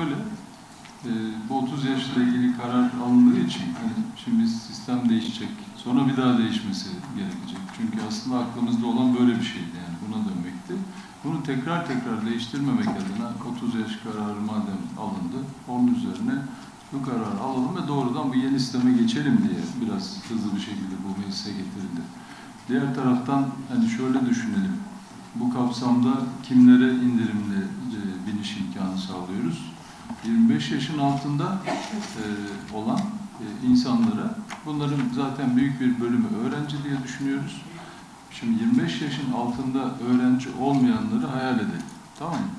şöyle, e, bu 30 yaşla ilgili karar alındığı için hani şimdi sistem değişecek, sonra bir daha değişmesi gerekecek. Çünkü aslında aklımızda olan böyle bir şeydi yani buna dönmekti. Bunu tekrar tekrar değiştirmemek adına 30 yaş kararı madem alındı, onun üzerine bu kararı alalım ve doğrudan bu yeni sisteme geçelim diye biraz hızlı bir şekilde bu meclise getirildi. Diğer taraftan hani şöyle düşünelim. Bu kapsamda kimlere indirimli e, biniş imkanı sağlıyoruz? 25 yaşın altında e, olan e, insanlara, bunların zaten büyük bir bölümü öğrenci diye düşünüyoruz. Şimdi 25 yaşın altında öğrenci olmayanları hayal edelim. Tamam mı?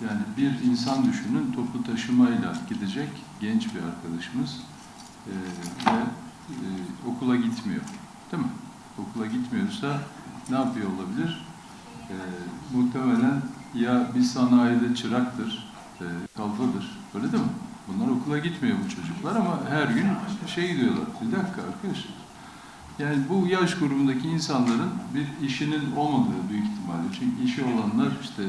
Yani bir insan düşünün toplu taşımayla gidecek genç bir arkadaşımız e, ve e, okula gitmiyor. Değil mi? Okula gitmiyorsa ne yapıyor olabilir? E, muhtemelen ya bir sanayide çıraktır, e, kalfadır. Öyle değil mi? Bunlar okula gitmiyor bu çocuklar ama her gün şey gidiyorlar. Bir dakika arkadaşlar. Yani bu yaş grubundaki insanların bir işinin olmadığı büyük ihtimalle. Çünkü işi olanlar işte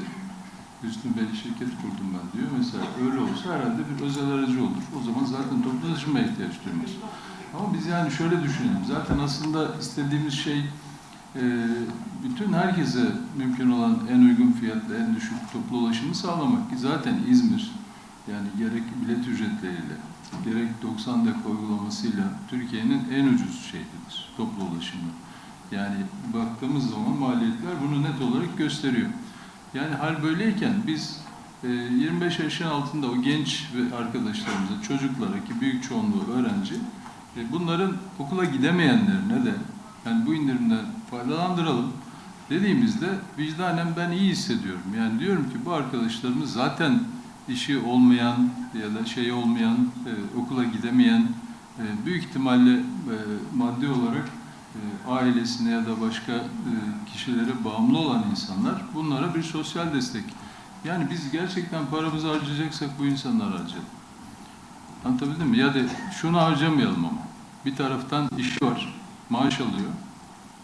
Hüsnü Bey şirket kurdum ben diyor. Mesela öyle olsa herhalde bir özel aracı olur. O zaman zaten toplu taşımaya ihtiyaç duymaz. Ama biz yani şöyle düşünelim. Zaten aslında istediğimiz şey e, bütün herkese mümkün olan en uygun fiyatla en düşük toplu ulaşımı sağlamak. Ki zaten İzmir yani gerek bilet ücretleriyle gerek 90 dakika uygulamasıyla Türkiye'nin en ucuz şehridir toplu ulaşımı. Yani baktığımız zaman maliyetler bunu net olarak gösteriyor. Yani hal böyleyken biz e, 25 yaşın altında o genç ve arkadaşlarımıza, çocuklara ki büyük çoğunluğu öğrenci, e, bunların okula gidemeyenlerine de yani bu indirimden faydalandıralım dediğimizde vicdanen ben iyi hissediyorum. Yani diyorum ki bu arkadaşlarımız zaten işi olmayan ya da şey olmayan, e, okula gidemeyen, e, büyük ihtimalle e, maddi olarak e, ailesine ya da başka e, kişilere bağımlı olan insanlar bunlara bir sosyal destek. Yani biz gerçekten paramızı harcayacaksak bu insanlar harcayalım. Anlatabildim mi? Ya da şunu harcamayalım ama. Bir taraftan işi var, maaş alıyor.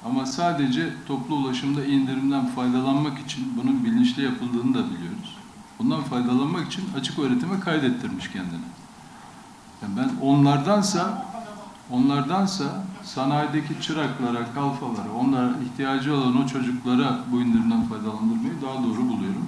Ama sadece toplu ulaşımda indirimden faydalanmak için bunun bilinçli yapıldığını da biliyoruz. Bundan faydalanmak için açık öğretime kaydettirmiş kendini. Yani ben onlardansa onlardansa sanayideki çıraklara, kalfalara, onlara ihtiyacı olan o çocuklara bu indirimden faydalandırmayı daha doğru buluyorum.